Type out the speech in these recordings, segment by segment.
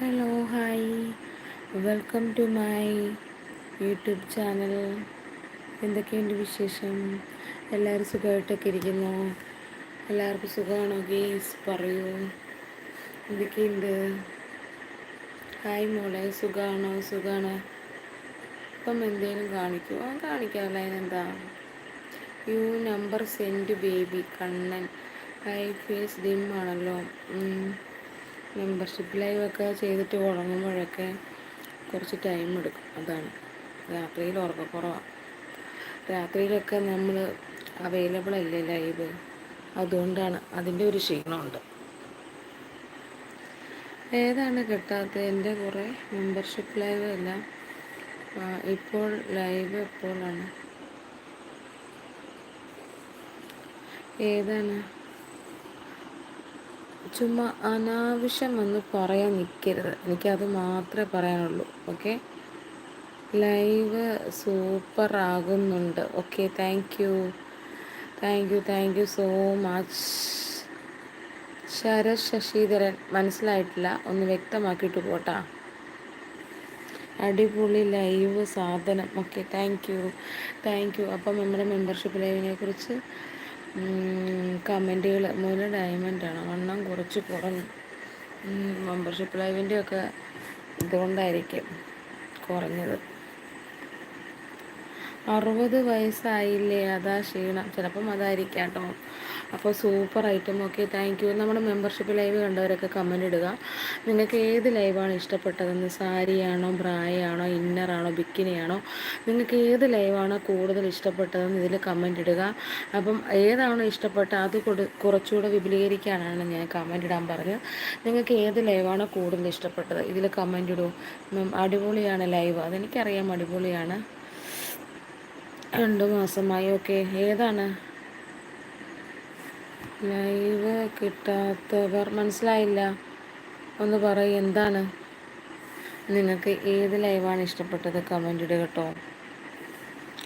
Hello hi. Welcome to my YouTube channel. എന്തൊക്കെയുണ്ട് വിശേഷം? എല്ലാവരും സുഖമായിട്ടൊക്കെ ഇരിക്കുന്നു? എല്ലാവർക്കും സുഖമാണോ ഗേസ്? പറയൂ. എന്തൊക്കെയുണ്ട്? ഹായ് മോളെ സുഖമാണോ? സുഖമാണ്. ഇപ്പം എന്തേലും കാണിക്കുമോ കാണിക്കാമല്ലോ അതിനെന്താ you number send baby Kannan. High face dim ആണല്ലോ. മെമ്പർഷിപ്പ് ലൈവൊക്കെ ചെയ്തിട്ട് ഉറങ്ങുമ്പോഴൊക്കെ കുറച്ച് ടൈം എടുക്കും. അതാണ്. രാത്രിയിൽ ഉറക്കക്കുറവാണ് രാത്രിയിലൊക്കെ നമ്മൾ അവൈലബിൾ അല്ലേ ലൈവ് അതുകൊണ്ടാണ് അതിന്റെ ഒരു ക്ഷീണമുണ്ട്. ഏതാണ് കിട്ടാത്തത് എന്റെ കുറേ മെമ്പർഷിപ്പ് ലൈവ് എല്ലാം ഇപ്പോൾ ലൈവ് എപ്പോഴാണ്? ഏതാണ്? ചുമ്മാ അനാവശ്യം എന്ന് പറയാൻ നിൽക്കരുത് എനിക്കത് മാത്രമേ പറയാനുള്ളൂ. ഓക്കെ? ലൈവ് സൂപ്പർ ആകുന്നുണ്ട് okay thank you. Thank you thank you so much. Sarath Sasidharan മനസ്സിലായിട്ടില്ല? ഒന്ന് വ്യക്തമാക്കിയിട്ട് പോട്ടാ. അടിപൊളി ലൈവ് സാധനം. Okay thank you. Thank you. അപ്പം നമ്മുടെ മെമ്പർഷിപ്പ് ലൈവിനെ കുറിച്ച് കമന്റുകൾ മൂല ഡയമണ്ടാണ് വണ്ണം കുറച്ച് കുറഞ്ഞു. മെമ്പർഷിപ്പ് ലൈവിന്റെ ഒക്കെ ഇതുകൊണ്ടായിരിക്കും കുറഞ്ഞത്. അറുപത് വയസ്സായില്ലേ? അതാ ക്ഷീണം. ചിലപ്പം അതായിരിക്കാം കേട്ടോ അപ്പോൾ super item okay thank you നമ്മുടെ മെമ്പർഷിപ്പ് ലൈവ് കണ്ടവരൊക്കെ കമന്റ് ഇടുക. നിങ്ങൾക്ക് ഏത് ലൈവാണ് ഇഷ്ടപ്പെട്ടതെന്ന്? സാരിയാണോ ബ്രായാണോ ഇന്നറാണോ ബിക്കിനിയാണോ നിങ്ങൾക്ക് ഏത് ലൈവാണ് കൂടുതൽ ഇഷ്ടപ്പെട്ടതെന്ന് ഇതിൽ കമന്റ് ഇടുക. അപ്പം ഏതാണോ ഇഷ്ടപ്പെട്ട അത് കൊടു കുറച്ചുകൂടെ വിപുലീകരിക്കാനാണ് ഞാൻ കമന്റ് ഇടാൻ പറഞ്ഞത് നിങ്ങൾക്ക് ഏത് ലൈവാണ് കൂടുതൽ ഇഷ്ടപ്പെട്ടത്? ഇതിൽ കമന്റ് ഇടൂ. അടിപൊളിയാണ് ലൈവ് അതെനിക്കറിയാം അടിപൊളിയാണ്. രണ്ട് മാസമായി. ഓക്കെ ഏതാണ്? ലൈവ് കിട്ടാത്തവർ മനസ്സിലായില്ല. ഒന്ന് പറയും എന്താണ്? നിങ്ങൾക്ക് ഏത് ലൈവാണ് ഇഷ്ടപ്പെട്ടത്? കമന്റ് ഇടുക കേട്ടോ.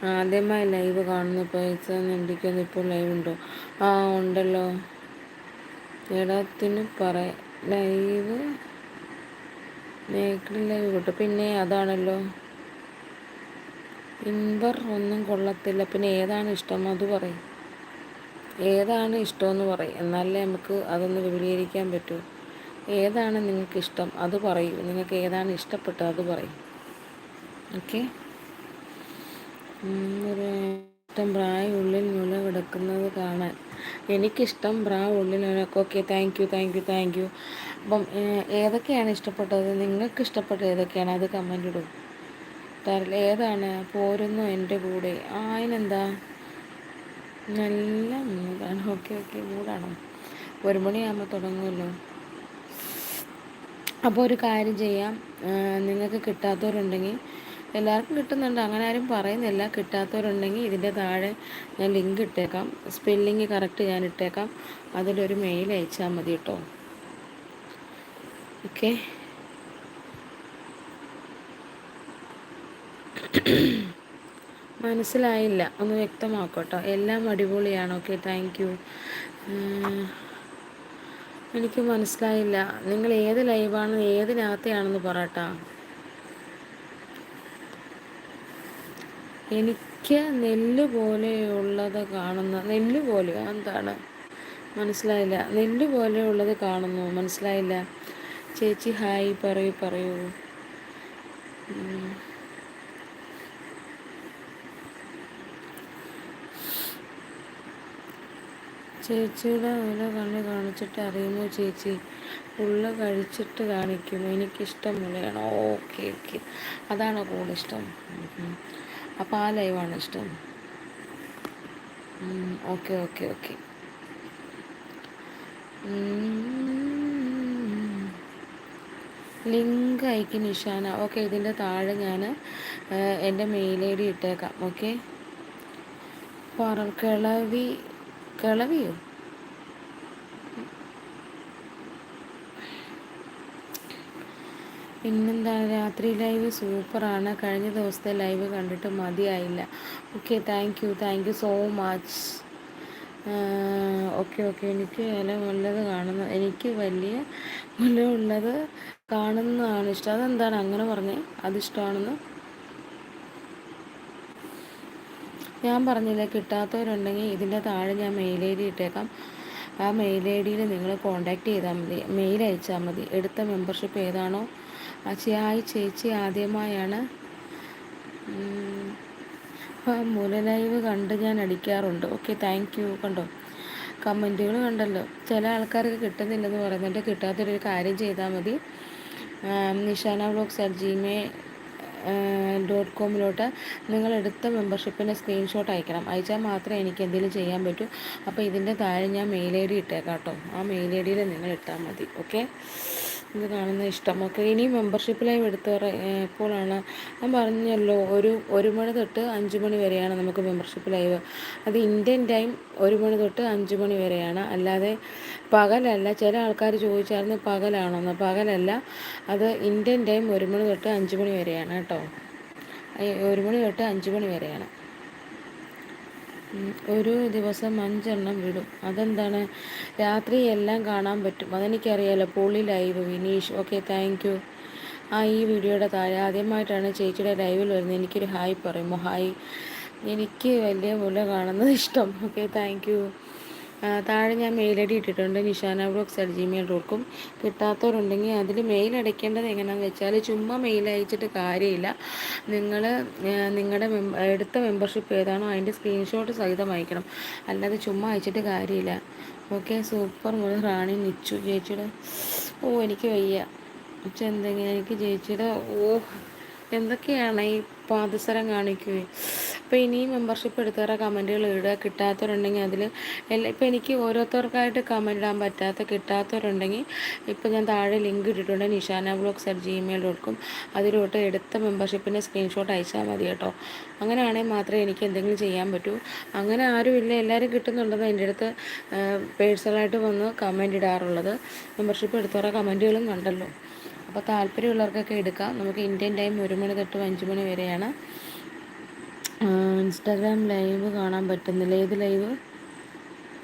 ആദ്യമായി ലൈവ് കാണുന്ന പൈസ നന്ദിക്കുന്ന ഇപ്പോൾ ലൈവ് ഉണ്ടോ? ആ ഉണ്ടല്ലോ. ഇടത്തിന് പറ ലൈവ് ലൈവ് കിട്ടും പിന്നെ അതാണല്ലോ. ഇൻവർ ഒന്നും കൊള്ളത്തില്ല. പിന്നെ ഏതാണ് ഇഷ്ടം അത് പറയും. ഏതാണ് ഇഷ്ടമെന്ന് പറയും. എന്നാലേ നമുക്ക് അതൊന്ന് വിപുലീകരിക്കാൻ പറ്റൂ. ഏതാണ് നിങ്ങൾക്ക് ഇഷ്ടം അത് പറയൂ. നിങ്ങൾക്ക് ഏതാണ് ഇഷ്ടപ്പെട്ടത് അത് പറയും. ഓക്കെ? ഒരു ഇഷ്ടം ബ്രായ ഉള്ളിൽ മുല കിടക്കുന്നത് കാണാൻ. എനിക്കിഷ്ടം ബ്രാ ഉള്ളിൽ okay thank you thank you thank you അപ്പം ഏതൊക്കെയാണ് ഇഷ്ടപ്പെട്ടത്? നിങ്ങൾക്ക് ഇഷ്ടപ്പെട്ടത് ഏതൊക്കെയാണ്? അത് കമന്റ് ഇടും. തരൽ ഏതാണ്? പോരുന്നു എന്റെ കൂടെ. ആയനെന്താ? നല്ല മൂടാണ് ഓക്കെ ഓക്കെ മൂടാണോ ഒരു മണിയാകുമ്പോൾ തുടങ്ങുമല്ലോ അപ്പോൾ ഒരു കാര്യം ചെയ്യാം. നിങ്ങൾക്ക് കിട്ടാത്തവരുണ്ടെങ്കിൽ എല്ലാവർക്കും കിട്ടുന്നുണ്ട്. അങ്ങനെ ആരും പറയുന്നില്ല. കിട്ടാത്തവരുണ്ടെങ്കിൽ ഇതിന്റെ താഴെ ഞാൻ ലിങ്ക് ഇട്ടേക്കാം. സ്പെല്ലിങ് കറക്റ്റ് ഞാൻ ഇട്ടേക്കാം. അതിലൊരു മെയിൽ അയച്ചാൽ മതി കേട്ടോ. ഓക്കെ. മനസ്സിലായില്ല. ഒന്ന് വ്യക്തമാക്കട്ടോ. എല്ലാം അടിപൊളിയാണ്? ഓക്കെ താങ്ക് യു എനിക്ക് മനസ്സിലായില്ല. നിങ്ങൾ ഏത് ലൈവാണ് ഏതിനകത്തെയാണെന്ന് പറയട്ടാ. എനിക്ക് നെല്ല് പോലെയുള്ളത് കാണുന്ന നെല്ല് പോലെ എന്താണ്? മനസ്സിലായില്ല. നെല്ല് പോലെയുള്ളത് കാണുന്നു. മനസ്സിലായില്ല. ചേച്ചി ഹായ് പറയൂ പറയൂ. ചേച്ചിയുടെ വില കണ്ണി കാണിച്ചിട്ട് അറിയുമോ ചേച്ചി. ഉള്ള കഴിച്ചിട്ട് കാണിക്കും എനിക്കിഷ്ടം മുലയാണ്. Okay okay. അതാണ് കൂടുതൽ ഇഷ്ടം. ആ ലൈവാണ് ഇഷ്ടം. Okay okay okay. ലിങ്ക് അയക്കി നിഷാന. ഓക്കെ ഇതിന്റെ താഴെ ഞാൻ എന്റെ മെയിൽ ഐ ഡി ഇട്ടേക്കാം. ഓക്കെ. പറക്കിളവി കിളവി കിളവിയോ? പിന്നെന്താ രാത്രി ലൈവ് സൂപ്പറാണ്. കഴിഞ്ഞ ദിവസത്തെ ലൈവ് കണ്ടിട്ട് മതിയായില്ല. Okay thank you thank you so much okay okay. എനിക്ക് വില ഉള്ളത് കാണുന്ന എനിക്ക് വലിയ വില ഉള്ളത് കാണുന്നതാണ് ഇഷ്ടം. അതെന്താണ് അങ്ങനെ പറഞ്ഞേ? അതിഷ്ടമാണെന്ന് ഞാൻ പറഞ്ഞില്ലേ കിട്ടാത്തവരുണ്ടെങ്കിൽ ഇതിന്റെ താഴെ ഞാൻ മെയിൽ ഐ ഡി ഇട്ടേക്കാം. ആ മെയിൽ ഐ ഡിയിൽ നിങ്ങൾ കോൺടാക്റ്റ് ചെയ്താൽ മതി. മെയിൽ അയച്ചാൽ മതി. എടുത്ത മെമ്പർഷിപ്പ് ഏതാണോ ആ ഹായ് ചേച്ചി ആദ്യമായാണ്. മുല ലൈവ് കണ്ട് ഞാൻ അടിക്കാറുണ്ട്. ഓക്കെ താങ്ക് യു കണ്ടോ? കമന്റുകൾ കണ്ടല്ലോ. ചില ആൾക്കാർക്ക് കിട്ടുന്നില്ലെന്ന് പറയുന്നുണ്ട്. കിട്ടാത്തൊരു കാര്യം ചെയ്താൽ മതി. നിഷാന ബ്ലോക്സ് അറ്റ് ജിമേ ഡോട്ട് കോമിലോട്ട് നിങ്ങൾ എടുത്ത മെമ്പർഷിപ്പിന്റെ സ്ക്രീൻഷോട്ട് അയക്കണം. അയച്ചാൽ മാത്രമേ എനിക്ക് എന്തെങ്കിലും ചെയ്യാൻ പറ്റൂ. അപ്പോൾ ഇതിന്റെ താഴെ ഞാൻ മെയിൽ ഐ ഡി ഇട്ടേക്കാം കേട്ടോ. ആ മെയിൽ ഐ ഡിയിൽ നിങ്ങൾ ഇട്ടാൽ മതി. ഓക്കെ ഇത് കാണുന്ന ഇഷ്ടം ഓക്കെ ഇനി മെമ്പർഷിപ്പ് ലൈവ് എടുത്ത് എപ്പോഴാണ് ഞാൻ പറഞ്ഞല്ലോ ഒരു ഒരു മണി തൊട്ട് അഞ്ച് മണി വരെയാണ് നമുക്ക് മെമ്പർഷിപ്പ് ലൈവ് അത് ഇന്ത്യൻ ടൈം ഒരു മണി തൊട്ട് അഞ്ച് മണി വരെയാണ്. അല്ലാതെ പകലല്ല ചില ആൾക്കാർ ചോദിച്ചായിരുന്നു പകലാണോന്ന്. പകലല്ല അത് ഇന്ത്യൻ ടൈം ഒരു മണി തൊട്ട് അഞ്ച് മണി വരെയാണ് കേട്ടോ. ഒരു മണി തൊട്ട് അഞ്ച് മണി വരെയാണ്. ഒരു ദിവസം അഞ്ചെണ്ണം വിടും. അതെന്താണ്? രാത്രി എല്ലാം കാണാൻ പറ്റും. അതെനിക്കറിയാലോ poly live Vineesh. Okay thank you ആ ഈ വീഡിയോയുടെ താഴെ ആദ്യമായിട്ടാണ് ചേച്ചിയുടെ ലൈവിൽ വരുന്നത്. എനിക്കൊരു ഹായ് പറയുമോ? ഹായ്. എനിക്ക് വലിയ മുല കാണുന്നത് ഇഷ്ടം. ഓക്കെ താങ്ക് താഴെ ഞാൻ മെയിൽ ഐ ഡി ഇട്ടിട്ടുണ്ട്. Nishana blogs at gmail dot com കിട്ടാത്തവരുണ്ടെങ്കിൽ അതിൽ മെയിൽ അടയ്ക്കേണ്ടത് എങ്ങനെയാണെന്ന് വെച്ചാൽ ചുമ്മാ മെയിൽ അയച്ചിട്ട് കാര്യമില്ല. നിങ്ങൾ നിങ്ങളുടെ എടുത്ത മെമ്പർഷിപ്പ് ഏതാണോ അതിന്റെ സ്ക്രീൻഷോട്ട് സഹിതം അയക്കണം. അല്ലാതെ ചുമ്മാ അയച്ചിട്ട് കാര്യമില്ല. ഓക്കെ സൂപ്പർ മുതൽ റാണി നിച്ചു ചേച്ചിയുടെ. ഓ എനിക്ക് വയ്യ. എന്തെങ്കിലും എനിക്ക് ചേച്ചിയുടെ ഓ. എന്തൊക്കെയാണ് ഈ പാദസരം കാണിക്കുകയും അപ്പോൾ ഇനിയും മെമ്പർഷിപ്പ് എടുത്തവരെ കമന്റുകൾ ഇടുക. കിട്ടാത്തവരുണ്ടെങ്കിൽ അതിൽ ഇപ്പോൾ എനിക്ക് ഓരോരുത്തർക്കായിട്ട് കമന്റ് ഇടാൻ പറ്റാത്ത കിട്ടാത്തവരുണ്ടെങ്കിൽ ഇപ്പോൾ ഞാൻ താഴെ ലിങ്ക് ഇട്ടിട്ടുണ്ട്. Nishana blogs at gmail dot com അതിലോട്ട് എടുത്ത മെമ്പർഷിപ്പിന്റെ സ്ക്രീൻഷോട്ട് അയച്ചാൽ മതി കേട്ടോ. അങ്ങനെയാണെങ്കിൽ മാത്രമേ എനിക്ക് എന്തെങ്കിലും ചെയ്യാൻ പറ്റൂ. അങ്ങനെ ആരുമില്ല എല്ലാവരും കിട്ടുന്നുണ്ടെന്ന് എന്റെ അടുത്ത് പേഴ്സണലായിട്ട് വന്ന് കമന്റ് ഇടാറുള്ളത്. മെമ്പർഷിപ്പ് എടുത്തവരെ കമന്റുകളും കണ്ടല്ലോ. അപ്പോൾ താല്പര്യമുള്ളവർക്കൊക്കെ എടുക്കാം. നമുക്ക് ഇന്ത്യൻ ടൈം ഒരു മണി തൊട്ട് അഞ്ച് മണി വരെയാണ്. ഇൻസ്റ്റാഗ്രാം ലൈവ് കാണാൻ പറ്റുന്നില്ല. ഏത് ലൈവ്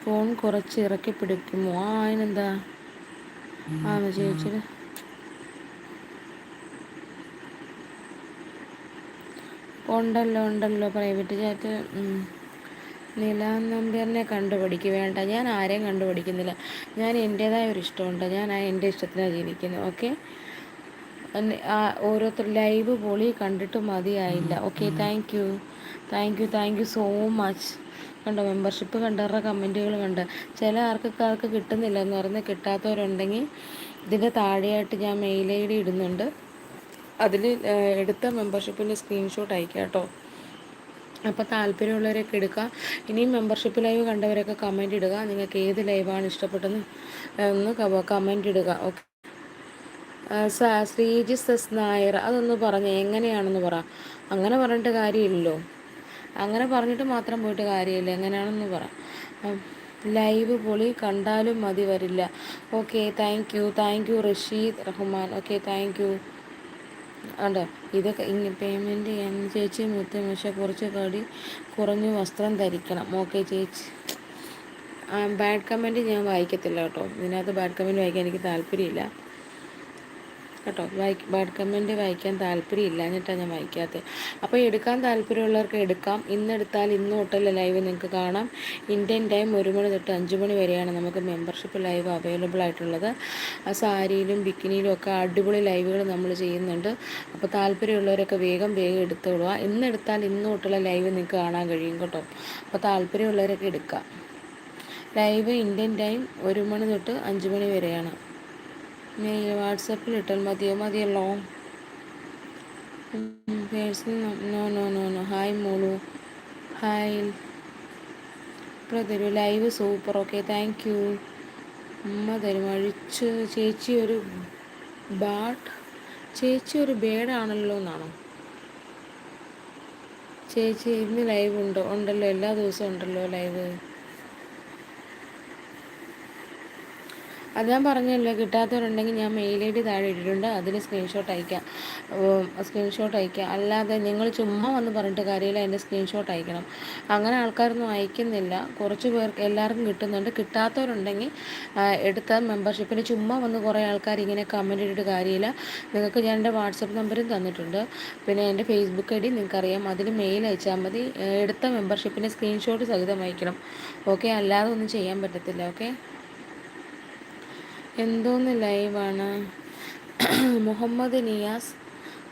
ഫോൺ കുറച്ച് ഇറക്കി പിടിക്കുമോ? ആ അതിനെന്താ? ആന്ന് ചേച്ചി ഉണ്ടല്ലോ ഉണ്ടല്ലോ. പ്രൈവറ്റ് ചാറ്റ് നില നമ്പ്യാറിനെ കണ്ടുപിടിക്കുക വേണ്ട. ഞാൻ ആരെയും കണ്ടുപിടിക്കുന്നില്ല. ഞാൻ എന്റേതായ ഒരു ഇഷ്ടമുണ്ട്. ഞാൻ ആ എന്റെ ഇഷ്ടത്തിനാണ് ജീവിക്കുന്നത്. ഓക്കെ? ഓരോരുത്തർ ലൈവ് പൊളി കണ്ടിട്ട് മതിയായില്ല. Okay thank you thank you thank you so much കണ്ടോ മെമ്പർഷിപ്പ് കണ്ടവരുടെ കമന്റുകൾ കണ്ട്. ചില ആർക്കൊക്കെ ആർക്ക് കിട്ടുന്നില്ല എന്ന് പറഞ്ഞ് കിട്ടാത്തവരുണ്ടെങ്കിൽ ഇതിന്റെ താഴെയായിട്ട് ഞാൻ മെയിൽ ഐ ഡി ഇടുന്നുണ്ട്. അതിൽ എടുത്ത മെമ്പർഷിപ്പിന്റെ സ്ക്രീൻഷോട്ട് അയക്കാം കേട്ടോ. അപ്പോൾ താല്പര്യമുള്ളവരൊക്കെ എടുക്കുക. ഇനിയും മെമ്പർഷിപ്പ് ലൈവ് കണ്ടവരൊക്കെ കമന്റ് ഇടുക. നിങ്ങൾക്ക് ഏത് ലൈവാണ് ഇഷ്ടപ്പെട്ടതെന്ന് ഒന്ന് കമന്റ് ഇടുക. ഓക്കെ ശ്രീജിസ് എസ് നായർ അതൊന്ന് പറഞ്ഞ് എങ്ങനെയാണെന്ന് പറ. അങ്ങനെ പറഞ്ഞിട്ട് കാര്യമില്ലല്ലോ. അങ്ങനെ പറഞ്ഞിട്ട് മാത്രം പോയിട്ട് കാര്യമില്ല. എങ്ങനെയാണെന്ന് പറ. ലൈവ് പൊളി കണ്ടാലും മതി വരില്ല. Okay thank you thank you Rasheed Rahman. Okay thank you ഉണ്ടോ ഇതൊക്കെ ഇങ്ങനെ പേയ്മെന്റ് ചെയ്യാൻ ചേച്ചി മുത്തമേശ കുറച്ച് കടി കുറഞ്ഞ് വസ്ത്രം ധരിക്കണം. ഓക്കെ ചേച്ചി. ബാഡ് കമന്റ് ഞാൻ വായിക്കത്തില്ല കേട്ടോ. ഇതിനകത്ത് ബാഡ് കമന്റ് വായിക്കാൻ എനിക്ക് താല്പര്യമില്ല. കേട്ടോ. വായി ബാഡ് കമന്റ് വായിക്കാൻ താല്പര്യമില്ല എന്നിട്ടാണ് ഞാൻ വായിക്കാത്തത് അപ്പോൾ എടുക്കാൻ താല്പര്യമുള്ളവർക്ക് എടുക്കാം. ഇന്നെടുത്താൽ ഇന്ന് തൊട്ടല്ല ലൈവ് നിങ്ങൾക്ക് കാണാം. ഇന്ത്യൻ ടൈം ഒരു മണി തൊട്ട് അഞ്ച് മണി വരെയാണ് നമുക്ക് മെമ്പർഷിപ്പ് ലൈവ് അവൈലബിൾ ആയിട്ടുള്ളത്. ആ സാരിയിലും ബിക്കിനിയിലും ഒക്കെ അടിപൊളി ലൈവുകൾ നമ്മൾ ചെയ്യുന്നുണ്ട്. അപ്പോൾ താല്പര്യമുള്ളവരൊക്കെ വേഗം വേഗം എടുത്തോളുക. ഇന്നെടുത്താൽ ഇന്ന് തൊട്ടുള്ള ലൈവ് നിങ്ങൾക്ക് കാണാൻ കഴിയും കേട്ടോ. അപ്പോൾ താല്പര്യമുള്ളവരൊക്കെ എടുക്കാം. ലൈവ് ഇന്ത്യൻ ടൈം ഒരു മണി തൊട്ട് അഞ്ച് മണി വരെയാണ്. വാട്സപ്പിൽ ഇട്ടാൽ മതിയോ? മതിയല്ലോ. No no no no hi മോളു. ഹായ് ഇപ്പോൾ live super okay thank you ഉമ്മ തരും അഴിച്ച് ചേച്ചി ഒരു ബാട്ട് ചേച്ചി ഒരു ബേഡാണല്ലോ എന്നാണോ? ചേച്ചി ഇന്ന് ലൈവ് ഉണ്ടോ ഉണ്ടല്ലോ. എല്ലാ ദിവസവും ഉണ്ടല്ലോ ലൈവ് അത് ഞാൻ പറഞ്ഞല്ലോ കിട്ടാത്തവരുണ്ടെങ്കിൽ ഞാൻ മെയിൽ ഐ ഡി താഴെ ഇട്ടിട്ടുണ്ട് അതിന് സ്ക്രീൻഷോട്ട് അയക്കാം. സ്ക്രീൻഷോട്ട് അയക്കാം. അല്ലാതെ നിങ്ങൾ ചുമ്മാ വന്ന് പറഞ്ഞിട്ട് കാര്യമില്ല അതിന്റെ സ്ക്രീൻഷോട്ട് അയക്കണം. അങ്ങനെ ആൾക്കാരൊന്നും അയക്കുന്നില്ല. കുറച്ച് പേർക്ക് എല്ലാവർക്കും കിട്ടുന്നുണ്ട്. കിട്ടാത്തവരുണ്ടെങ്കിൽ എടുത്ത മെമ്പർഷിപ്പിന് ചുമ്മാ വന്ന് കുറേ ആൾക്കാർ ഇങ്ങനെ കമന്റ് ഇട്ടിട്ട് കാര്യമില്ല. നിങ്ങൾക്ക് ഞാൻ എന്റെ വാട്സപ്പ് നമ്പറും തന്നിട്ടുണ്ട്. പിന്നെ എന്റെ ഫേസ്ബുക്ക് ഐ ഡി നിങ്ങൾക്കറിയാം. അതിൽ മെയിൽ അയച്ചാൽ മതി. എടുത്ത മെമ്പർഷിപ്പിന്റെ സ്ക്രീൻഷോട്ട് സഹിതം അയക്കണം. ഓക്കെ? അല്ലാതെ ഒന്നും ചെയ്യാൻ പറ്റത്തില്ല. ഓക്കെ? എന്തോന്ന് ലൈവാണ്? മുഹമ്മദ് നിയാസ്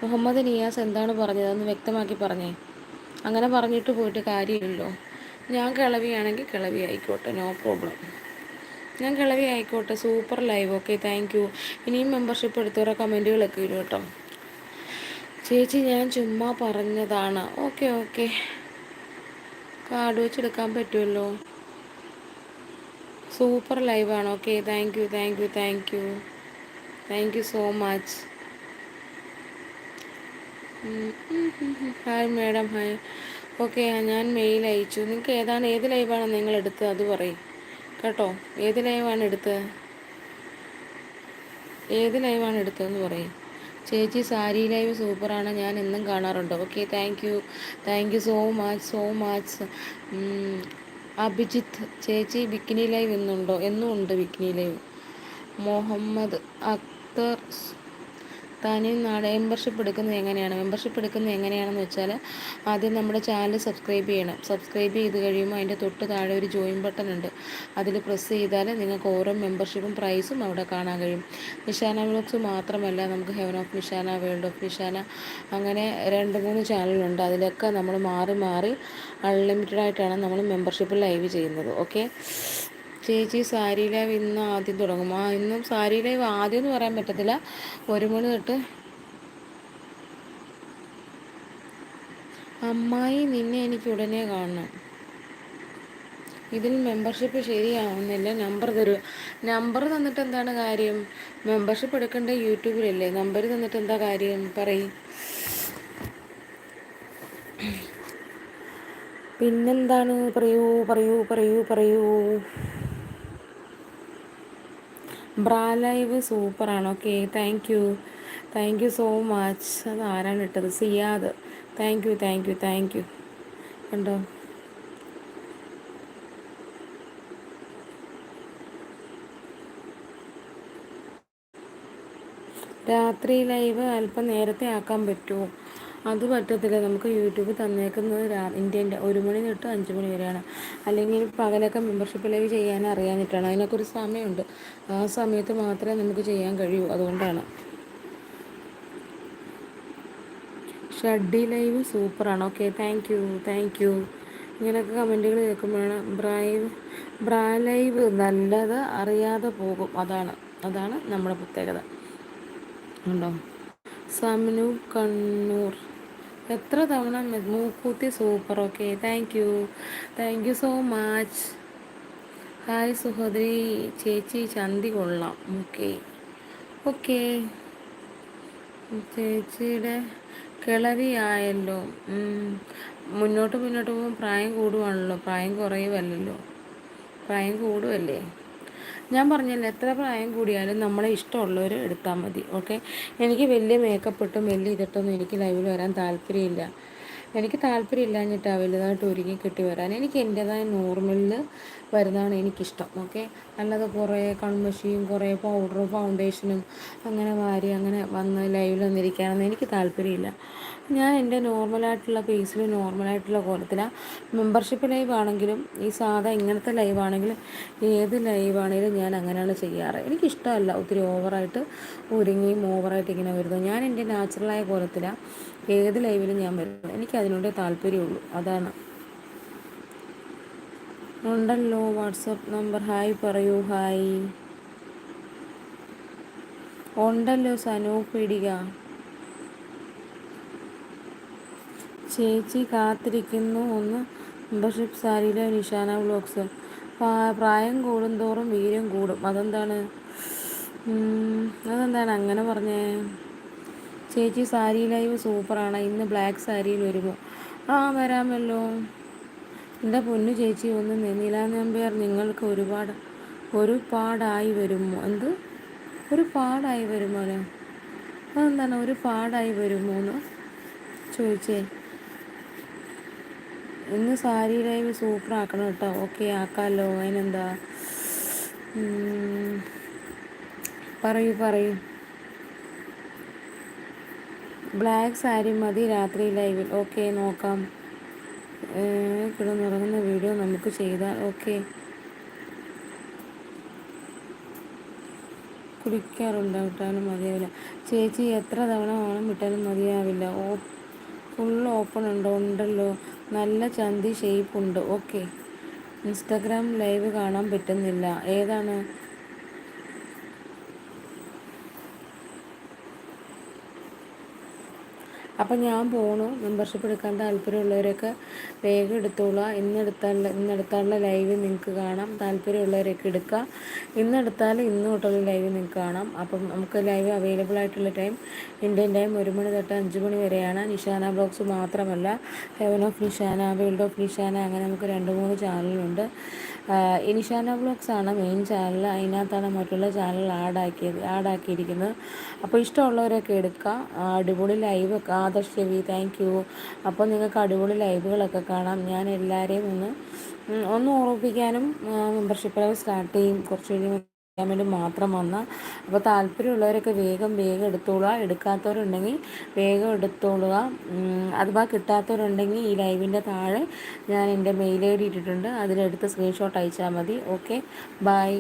മുഹമ്മദ് നിയാസ് എന്താണ് പറഞ്ഞത്? അതൊന്ന് വ്യക്തമാക്കി പറഞ്ഞേ. അങ്ങനെ പറഞ്ഞിട്ട് പോയിട്ട് കാര്യമില്ലല്ലോ. ഞാൻ കിളവിയാണെങ്കിൽ കിളവി ആയിക്കോട്ടെ നോ പ്രോബ്ലം ഞാൻ കിളവി ആയിക്കോട്ടെ super live okay thank you ഇനിയും മെമ്പർഷിപ്പ് എടുത്തവരെ കമന്റുകളൊക്കെ ഇടും കേട്ടോ. ചേച്ചി ഞാൻ ചുമ്മാ പറഞ്ഞതാണ്. ഓക്കെ ഓക്കെ കാർഡ് വെച്ചെടുക്കാൻ പറ്റുമല്ലോ. Super ലൈവാണ്. Okay thank you thank you thank you thank you so much hi madam hi okay ഞാൻ മെയിൽ അയച്ചു. നിങ്ങൾക്ക് ഏതാണ് ഏത് ലൈവാണ് നിങ്ങൾ എടുത്തത്? അത് പറയും. കേട്ടോ? ഏത് ലൈവാണ് എടുത്തത്? ഏത് ലൈവാണ് എടുത്തതെന്ന് പറയും. ചേച്ചി സാരി ലൈവ് സൂപ്പറാണ്. ഞാൻ എന്നും കാണാറുണ്ട്. Okay thank you thank you so much so much Abhijith ചേച്ചി ബിക്കിനി ലൈവ് എന്നുണ്ടോ എന്നും ഉണ്ട് ബിക്കിനി ലൈവ് മുഹമ്മദ് അക്തർ തനി നാട് മെമ്പർഷിപ്പ് എടുക്കുന്നത് എങ്ങനെയാണ്? മെമ്പർഷിപ്പ് എടുക്കുന്നത് എങ്ങനെയാണെന്ന് വെച്ചാൽ ആദ്യം നമ്മുടെ ചാനൽ സബ്സ്ക്രൈബ് ചെയ്യണം. സബ്സ്ക്രൈബ് ചെയ്ത് കഴിയുമ്പോൾ അതിന്റെ തൊട്ട് താഴെ ഒരു ജോയിൻ ബട്ടൺ ഉണ്ട്. അതിൽ പ്രസ് ചെയ്താൽ നിങ്ങൾക്ക് ഓരോ മെമ്പർഷിപ്പും പ്രൈസും അവിടെ കാണാൻ കഴിയും. നിഷാന വ്ലോഗ്സ് മാത്രമല്ല നമുക്ക് heaven of Nishana world of Nishana അങ്ങനെ രണ്ട് മൂന്ന് ചാനലുണ്ട് അതിലൊക്കെ നമ്മൾ മാറി മാറി അൺലിമിറ്റഡ് ആയിട്ടാണ് നമ്മൾ മെമ്പർഷിപ്പ് ലൈവ് ചെയ്യുന്നത്. ഓക്കെ ചേച്ചി സാരി ലൈവ് ഇന്ന് ആദ്യം തുടങ്ങും. ആ ഇന്നും സാരി ലൈവ് ആദ്യം എന്ന് പറയാൻ പറ്റത്തില്ല. ഒരു മണി തൊട്ട് അമ്മായി നിന്നെ എനിക്ക് ഉടനെ കാണണം. ഇതിൽ മെമ്പർഷിപ്പ് ശരിയാവുന്നില്ല. നമ്പർ തരൂ. നമ്പർ തന്നിട്ട് എന്താണ് കാര്യം? മെമ്പർഷിപ്പ് എടുക്കേണ്ട യൂട്യൂബിലല്ലേ? നമ്പർ തന്നിട്ട് എന്താ കാര്യം? പറയും. പിന്നെന്താണ്? പറയൂ പറയൂ പറയൂ പറയൂ. ബ്രാ ലൈവ് സൂപ്പറാണ്. Okay thank you thank you so much അത് ആരാണ് ഇട്ടത്? Siyad. Thank you thank you thank you കണ്ടോ? രാത്രി ലൈവ് അല്പം നേരത്തെ ആക്കാൻ പറ്റുമോ? അത് പറ്റത്തില്ല. നമുക്ക് യൂട്യൂബ് തന്നേക്കുന്നത് രാ ഇന്ത്യന്റെ ഒരു മണി തൊട്ട് അഞ്ച് മണി വരെയാണ്. അല്ലെങ്കിൽ പകലൊക്കെ മെമ്പർഷിപ്പ് ലൈവ് ചെയ്യാൻ അറിയാനിട്ടാണ് അതിനൊക്കെ ഒരു സമയമുണ്ട്. ആ സമയത്ത് മാത്രമേ നമുക്ക് ചെയ്യാൻ കഴിയൂ. അതുകൊണ്ടാണ്. ഷഡ്ഡി ലൈവ് സൂപ്പറാണ്. Okay thank you. Thank you. ഇങ്ങനെയൊക്കെ കമന്റുകൾ കേൾക്കുമ്പോഴാണ് ബ്രൈവ് ബ്രാ ലൈവ് നല്ലത് അറിയാതെ പോകും. അതാണ്. അതാണ് നമ്മുടെ പ്രത്യേകത. ഉണ്ടോ? സമനു കണ്ണൂർ. എത്ര തവണ മൂക്കൂത്തി super okay thank you thank you so much hi സുഹോദരി ചേച്ചി ചന്തി കൊള്ളാം. ഓക്കെ ഓക്കെ ചേച്ചിയുടെ കിളവിയായല്ലോ മുന്നോട്ട് മുന്നോട്ട് പോകുമ്പോൾ പ്രായം കൂടുവാണല്ലോ. പ്രായം കുറയുമല്ലല്ലോ പ്രായം കൂടുമല്ലേ ഞാൻ പറഞ്ഞില്ല എത്ര പ്രായം കൂടിയാലും നമ്മളെ ഇഷ്ടമുള്ളവർ എടുത്താൽ മതി ഓക്കെ? എനിക്ക് വലിയ മേക്കപ്പ് ഇട്ടും വലിയ ഇതിട്ടൊന്നും എനിക്ക് ലൈവിൽ വരാൻ താല്പര്യമില്ല. എനിക്ക് താല്പര്യമില്ലാഞ്ഞിട്ടാണ് വലുതായിട്ട് ഒരുങ്ങി കിട്ടി വരാൻ. എനിക്ക് എന്റെതായ നോർമലിൽ വരുന്നതാണ് എനിക്കിഷ്ടം ഓക്കെ? അല്ലാതെ കുറേ കൺമഷിയും കുറേ പൗഡറും ഫൗണ്ടേഷനും അങ്ങനെ വാരി അങ്ങനെ വന്ന് ലൈവിൽ വന്നിരിക്കാനൊന്നും എനിക്ക് താല്പര്യമില്ല. ഞാൻ എന്റെ നോർമലായിട്ടുള്ള ഫേസിൽ നോർമലായിട്ടുള്ള കോലത്തിലാണ് മെമ്പർഷിപ്പ് ലൈവ് ആണെങ്കിലും ഈ സാധാ ഇങ്ങനത്തെ ലൈവ് ആണെങ്കിലും ഏത് ലൈവ് ആണെങ്കിലും ഞാൻ അങ്ങനെയാണ് ചെയ്യാറ്. എനിക്കിഷ്ടമല്ല ഒത്തിരി ഓവറായിട്ട് ഒരുങ്ങിയും ഓവറായിട്ട് ഇങ്ങനെ വരുന്നു ഞാൻ എന്റെ നാച്ചുറലായ കോലത്തിലാണ് ഏത് ലൈവിലും ഞാൻ വരുന്നത്. എനിക്ക് അതിനോട് താല്പര്യമുള്ളൂ. അതാണ്. ഉണ്ടല്ലോ വാട്സപ്പ് നമ്പർ ഹായ് പറയൂ. ഹായ് ഉണ്ടല്ലോ സനു ചേച്ചി കാത്തിരിക്കുന്നു ഒന്ന്. മെമ്പർഷിപ്പ് സാരിയിലെ നിഷാന ബ്ലോക്സ് പ്രായം കൂടുന്തോറും വീര്യം കൂടും. അതെന്താണ്? അതെന്താണ് അങ്ങനെ പറഞ്ഞേ? ചേച്ചി സാരി ലൈവ് സൂപ്പറാണ്. ഇന്ന് ബ്ലാക്ക് സാരിയിൽ വരുമോ? ആ വരാമല്ലോ. എന്റെ പൊന്നു ചേച്ചി ഒന്ന് നീലാ നമ്പ്യാർ നിങ്ങൾക്ക് ഒരുപാട് ഒരുപാടായി വരുമോ? എന്ത്? ഒരു പാടായി വരുമോ അതെന്താണ്? ഒരു പാടായി വരുമോ എന്ന് ചോദിച്ചേ. ഇന്ന് സാരി ലൈവ് സൂപ്പർ ആക്കണം കേട്ടോ. ഓക്കെ ആക്കാമല്ലോ അതിനെന്താ? പറയൂ പറയൂ. ബ്ലാക്ക് സാരി മതി രാത്രി ലൈവിൽ ഓക്കെ നോക്കാം. കിടന്നുറങ്ങുന്ന വീഡിയോ നമുക്ക് ചെയ്താൽ ഓക്കെ കുടിക്കാറുണ്ടായിട്ടാലും മതിയാവില്ല. ചേച്ചി എത്ര തവണ ഓണം വിട്ടാലും മതിയാവില്ല. ഓ ഫുൾ ഓപ്പൺ ഉണ്ടോ ഉണ്ടല്ലോ. നല്ല ചന്തി ഷേപ്പ് ഉണ്ട്. ഓക്കെ ഇൻസ്റ്റാഗ്രാം ലൈവ് കാണാൻ പറ്റുന്നില്ല. ഏതാണ്? അപ്പം ഞാൻ പോകണു മെമ്പർഷിപ്പ് എടുക്കാൻ താല്പര്യമുള്ളവരൊക്കെ വേഗം എടുത്തോളുക ഇന്നെടുത്താലുള്ള ഇന്നെടുത്താലുള്ള ലൈവ് നിങ്ങൾക്ക് കാണാം. താല്പര്യമുള്ളവരൊക്കെ എടുക്കുക ഇന്നെടുത്താൽ ഇന്ന് തൊട്ടുള്ള ലൈവ് നിങ്ങൾക്ക് കാണാം. അപ്പം നമുക്ക് ലൈവ് അവൈലബിൾ ആയിട്ടുള്ള ടൈം ഇന്ത്യൻ ടൈം ഒരു മണി തൊട്ട് അഞ്ച് മണി വരെയാണ്. നിഷാന ബ്ലോഗ്സ് മാത്രമല്ല heaven of Nishana world of Nishana അങ്ങനെ നമുക്ക് രണ്ട് മൂന്ന് ചാനലുണ്ട് ഇനിഷാന ബ്ലോഗ്സ് ആണ് മെയിൻ ചാനൽ അതിനകത്താണ് മറ്റുള്ള ചാനൽ ആഡാക്കിയത് ആഡാക്കിയിരിക്കുന്നത് അപ്പോൾ ഇഷ്ടമുള്ളവരൊക്കെ എടുക്കുക അടിപൊളി live Adarsh Ravi thank you അപ്പോൾ നിങ്ങൾക്ക് അടിപൊളി ലൈവുകളൊക്കെ കാണാം. ഞാൻ എല്ലാവരെയും ഒന്ന് ഒന്ന് ഓർമ്മിപ്പിക്കാനും മെമ്പർഷിപ്പ് സ്റ്റാർട്ട് ചെയ്യും. കുറച്ച് കഴിഞ്ഞ് ചെയ്യാൻ വേണ്ടി മാത്രം വന്ന. അപ്പോൾ താല്പര്യമുള്ളവരൊക്കെ വേഗം വേഗം എടുത്തോളുക. എടുക്കാത്തവരുണ്ടെങ്കിൽ വേഗം എടുത്തോളുക. അഥവാ കിട്ടാത്തവരുണ്ടെങ്കിൽ ഈ ലൈവിന്റെ താഴെ ഞാൻ എന്റെ മെയിൽ ഐ ഡി ഇട്ടിട്ടുണ്ട് അതിലെടുത്ത് സ്ക്രീൻഷോട്ട് അയച്ചാൽ മതി. Okay bye